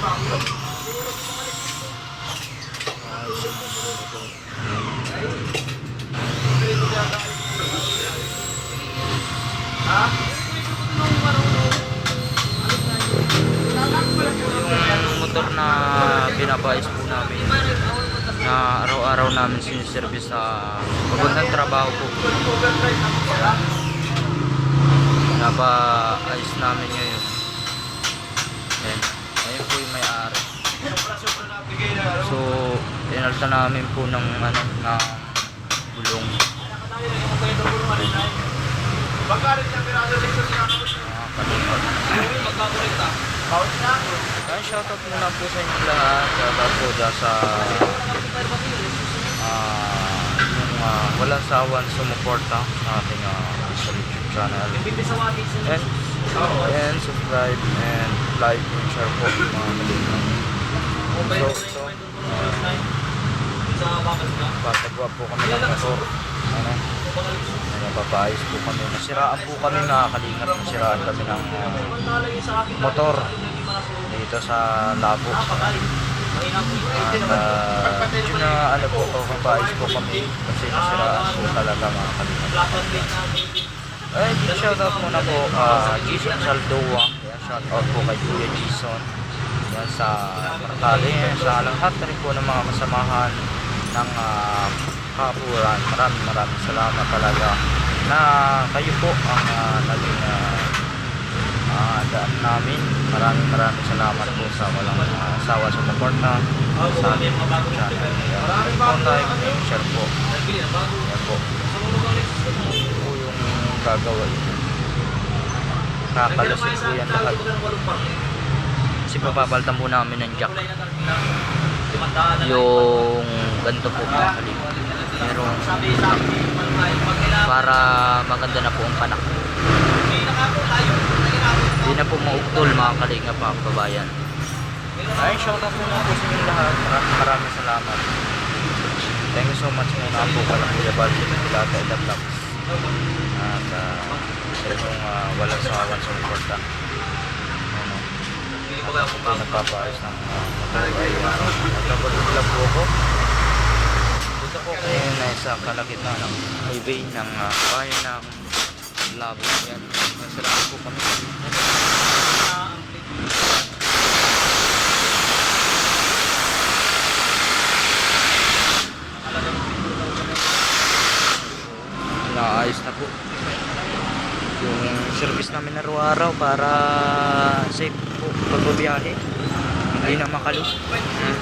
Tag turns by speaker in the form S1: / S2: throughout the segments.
S1: Ayos motor. na binabais po namin na araw-araw namin siniservice sa papuntang trabaho po napaayos namin ngayon Ayan. ayun po yung may-ari so inalta namin po ng ano na bulong Kaya shoutout muna po sa inyo lahat. Shoutout po dyan sa ah yung ah, walang sawan sumuporta sa ating sa YouTube channel. And, and subscribe and like and share po mga kaibigan. So, so, patagwa po kami ng motor. Ano? Napapaayos po kami. Nasiraan po kami mga kalingap. Nasiraan kami ng motor dito sa Labo. At uh, medyo na ano po, papaayos po kami kasi nasiraan po talaga mga kalingap. Ay, big shoutout muna po uh, Jason Saldoa. Shoutout po kay Kuya Jason. Yan sa Martali. Sa lahat na rin po ng mga kasamahan ng uh, kapuran. Maraming maraming salamat talaga na kayo po ang uh, naging uh, uh, daan namin. Maraming maraming salamat po sa walang uh, sawa sa support na sa aming channel. Yan po like and share po. Yan po. Yan po yung gagawin. Kakalasin po yan lahat. Kasi papapaltan po namin ng jack. Yung ganito po mga kalima. Pero para maganda na po ang panak. Hindi na po maugtol mga kalinga pa kabayan. Ay, shoutout po na po sa inyo lahat. Maraming maraming salamat. Thank you so much muna po ka lang Kuya Bal. Ilata Ida Vlogs. At uh, yung uh, walang sawan sa. Ano, ako po nagpapaayos ng ay uh, nagkabalog po ako. Dito po kayo na sa kalagitnaan ng highway ng uh, bayan ng Labo. Yan. Masalamat po kami. Naayos na po. Yung service namin araw-araw para safe po pagbabiyahe. Hindi na makalo. Hmm.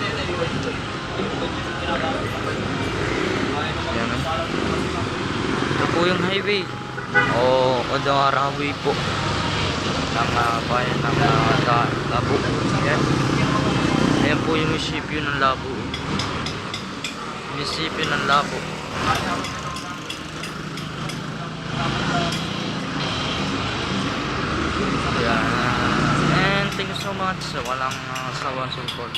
S1: Yan. oh. Ito po yung highway. O Odawara Highway po. Ng uh, bayan ng uh, Labo. Yan. Ayan po yung munisipyo ng Labo. Munisipyo ng Labo. Yan. And thank you so much sa walang uh, sawang support.